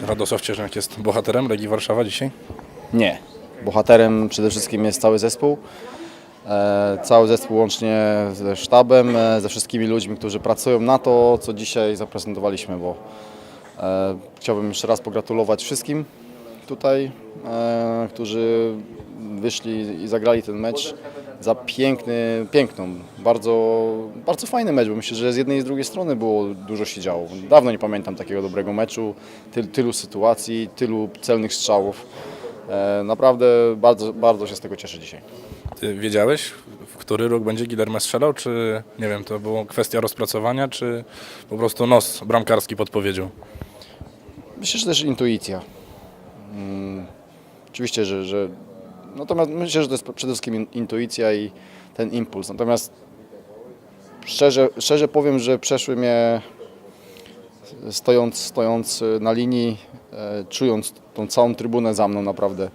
Czy Radosław Cieżniak jest bohaterem Legii Warszawa dzisiaj? Nie. Bohaterem przede wszystkim jest cały zespół. E, Cały zespół łącznie ze sztabem, e, ze wszystkimi ludźmi, którzy pracują na to, co dzisiaj zaprezentowaliśmy, bo e, chciałbym jeszcze raz pogratulować wszystkim tutaj, e, którzy wyszli i zagrali ten mecz za piękny, piękną, bardzo, bardzo fajny mecz, bo myślę, że z jednej i z drugiej strony było dużo się działo. Dawno nie pamiętam takiego dobrego meczu, tyl, tylu sytuacji, tylu celnych strzałów. E, Naprawdę bardzo, bardzo się z tego cieszę dzisiaj. Ty wiedziałeś, w który róg będzie Gilerme strzelał, czy nie wiem, to była kwestia rozpracowania, czy po prostu nos bramkarski podpowiedział? Myślę, że też intuicja. Mm, oczywiście, że, że. Natomiast myślę, że to jest przede wszystkim in- intuicja i ten impuls. Natomiast szczerze, szczerze powiem, że przeszły mnie stojąc, stojąc na linii, e, czując tą całą trybunę za mną naprawdę.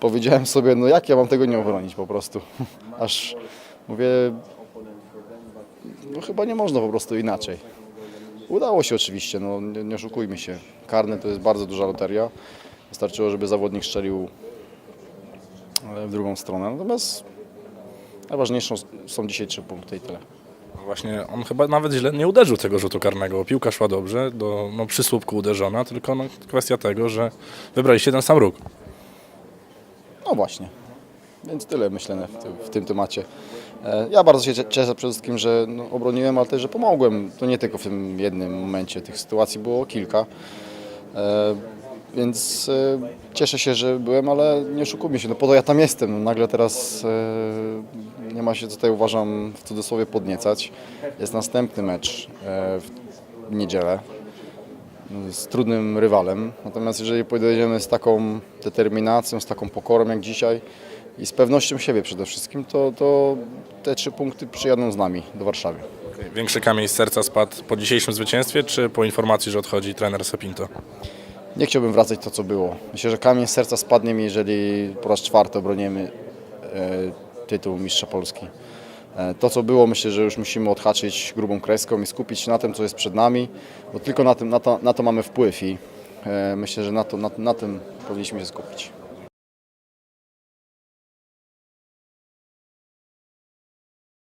Powiedziałem sobie, no jak ja mam tego nie obronić po prostu. Aż mówię, no chyba nie można po prostu inaczej. Udało się oczywiście, no nie, nie oszukujmy się. Karne to jest bardzo duża loteria. Wystarczyło, żeby zawodnik strzelił w drugą stronę. Natomiast najważniejsze są dzisiaj trzy punkty i tyle. Właśnie on chyba nawet źle nie uderzył tego rzutu karnego. Piłka szła dobrze, do, no, przy słupku uderzona, tylko no, kwestia tego, że wybraliście ten sam róg. No właśnie. Więc tyle myślę w tym, w tym temacie. E, Ja bardzo się cie- cieszę przede wszystkim, że no, obroniłem, ale też, że pomogłem. To nie tylko w tym jednym momencie. Tych sytuacji było kilka. Więc e, cieszę się, że byłem, ale nie oszukujmy się, no po to ja tam jestem. No, nagle teraz e, nie ma się tutaj, uważam, w cudzysłowie podniecać. Jest następny mecz e, w niedzielę z trudnym rywalem. Natomiast jeżeli podejdziemy z taką determinacją, z taką pokorą jak dzisiaj i z pewnością siebie przede wszystkim, to, to te trzy punkty przyjadą z nami do Warszawy. Większy kamień z serca spadł po dzisiejszym zwycięstwie, czy po informacji, że odchodzi trener Sepinto? Nie chciałbym wracać to, co było. Myślę, że kamień z serca spadnie mi, jeżeli po raz czwarty obronimy e, tytuł Mistrza Polski. E, To, co było, myślę, że już musimy odhaczyć grubą kreską i skupić się na tym, co jest przed nami, bo tylko na, tym, na, to, na to mamy wpływ i e, myślę, że na, to, na, na tym powinniśmy się skupić.